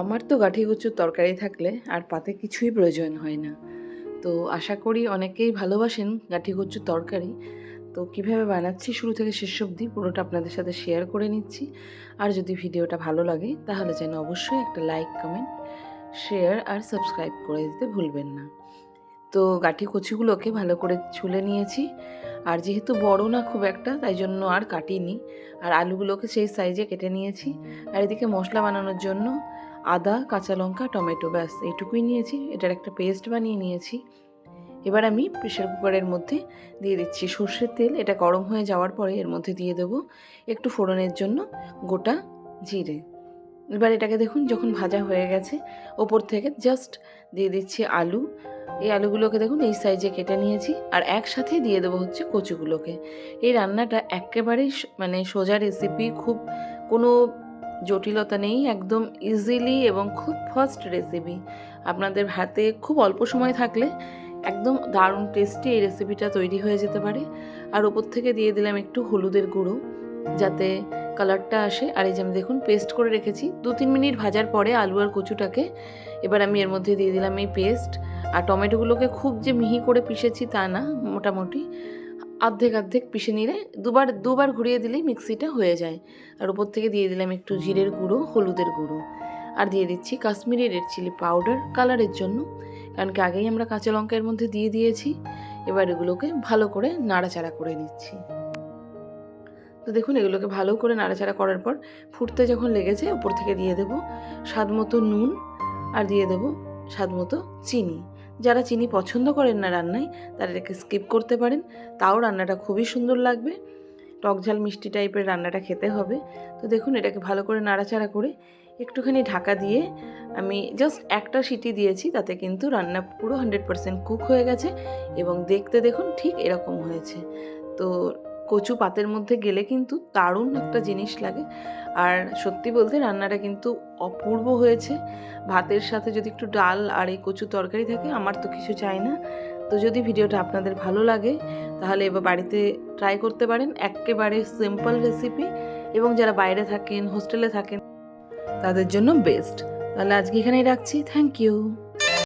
আমার তো গাঠি কচুর তরকারি থাকলে আর পাতে কিছুই প্রয়োজন হয় না। তো আশা করি অনেকেই ভালোবাসেন গাঠি কচুর তরকারি। তো কীভাবে বানাচ্ছি শুরু থেকে শেষ অবধি পুরোটা আপনাদের সাথে শেয়ার করে নিচ্ছি। আর যদি ভিডিওটা ভালো লাগে, তাহলে যেন অবশ্যই একটা লাইক কমেন্ট শেয়ার আর সাবস্ক্রাইব করে দিতে ভুলবেন না। তো গাঠি কচিগুলোকে ভালো করে ছুলে নিয়েছি। আর যেহেতু বড় না খুব একটা, তাই জন্য আর কাটিনি। আর আলুগুলোকে সেই সাইজে কেটে নিয়েছি। আর এদিকে মশলা বানানোর জন্য আদা, কাঁচা লঙ্কা, টমেটো, ব্যাস, এইটুকুই নিয়েছি। এটার একটা পেস্ট বানিয়ে নিয়েছি। এবার আমি প্রেশার কুকারের মধ্যে দিয়ে দিচ্ছি সর্ষের তেল। এটা গরম হয়ে যাওয়ার পরে এর মধ্যে দিয়ে দেব একটু ফোড়নের জন্য গোটা জিরে। এবার এটাকে দেখুন যখন ভাজা হয়ে গেছে, ওপর থেকে জাস্ট দিয়ে দিচ্ছি আলু। এই আলুগুলোকে দেখুন এই সাইজে কেটে নিয়েছি আর একসাথে দিয়ে দেবো হচ্ছে কচুগুলোকে। এই রান্নাটা একেবারেই মানে সোজা রেসিপি খুব কোনো জটিলতা নেই, একদম ইজিলি এবং খুব ফাস্ট রেসিপি আপনাদের হাতে খুব অল্প সময় থাকলে একদম দারুণ টেস্টি এই রেসিপিটা তৈরি হয়ে যেতে পারে। আর ওপর থেকে দিয়ে দিলাম একটু হলুদের গুঁড়ো, যাতে কালারটা আসে। আর এই যে আমি দেখুন পেস্ট করে রেখেছি। দু তিন মিনিট ভাজার পরে আলু আর কচুটাকে এবার আমি এর মধ্যে দিয়ে দিলাম এই পেস্ট আর টমেটোগুলোকে খুব যে মিহি করে পিষেছি তা না, মোটামুটি। অর্ধেক অর্ধেক পিষে নিলে দুবার দুবার ঘুরিয়ে দিলেই মিক্সিটা হয়ে যায়। আর উপর থেকে দিয়ে দিলাম একটু জিরের গুঁড়ো হলুদের গুঁড়ো। আর দিয়ে দিচ্ছি কাশ্মীরি রেড চিলি পাউডার কালারের জন্য। কারণ কি আগেই আমরা কাঁচা লঙ্কা এর মধ্যে দিয়ে দিয়েছি। এবার এগুলোকে ভালো করে নাড়াচাড়া করে নিচ্ছি। তো দেখুন এগুলোকে ভালো করে নাড়াচাড়া করার পর ফুটতে যখন লেগেছে উপর থেকে দিয়ে দেব স্বাদ মতো নুন আর দিয়ে দেব স্বাদ মতো চিনি। যারা চিনি পছন্দ করেন না রান্নায় তারা এটাকে স্কিপ করতে পারেন। তাও রান্নাটা খুবই সুন্দর লাগবে। টক ঝাল মিষ্টি টাইপের রান্নাটা খেতে হবে। তো দেখুন, এটাকে ভালো করে নাড়াচাড়া করে একটুখানি ঢাকা দিয়ে আমি জাস্ট একটা সিটি দিয়েছি, তাতে কিন্তু রান্না পুরো হান্ড্রেড পারসেন্ট কুক হয়ে গেছে এবং দেখতে দেখুন ঠিক এরকম হয়েছে। তো কচু পাতের মধ্যে গেলে কিন্তু দারুণ একটা জিনিস লাগে। আর সত্যি বলতে রান্নাটা কিন্তু অপূর্ব হয়েছে। ভাতের সাথে যদি একটু ডাল আর এই কচু তরকারি থাকে, আমার তো কিছু চাই না। তো যদি ভিডিওটা আপনাদের ভালো লাগে, তাহলে এবার বাড়িতে ট্রাই করতে পারেন। একেবারে সিম্পল রেসিপি এবং যারা বাইরে থাকেন হোস্টেলে থাকেন, তাদের জন্য বেস্ট তাহলে আজকে এখানেই রাখছি। Thank you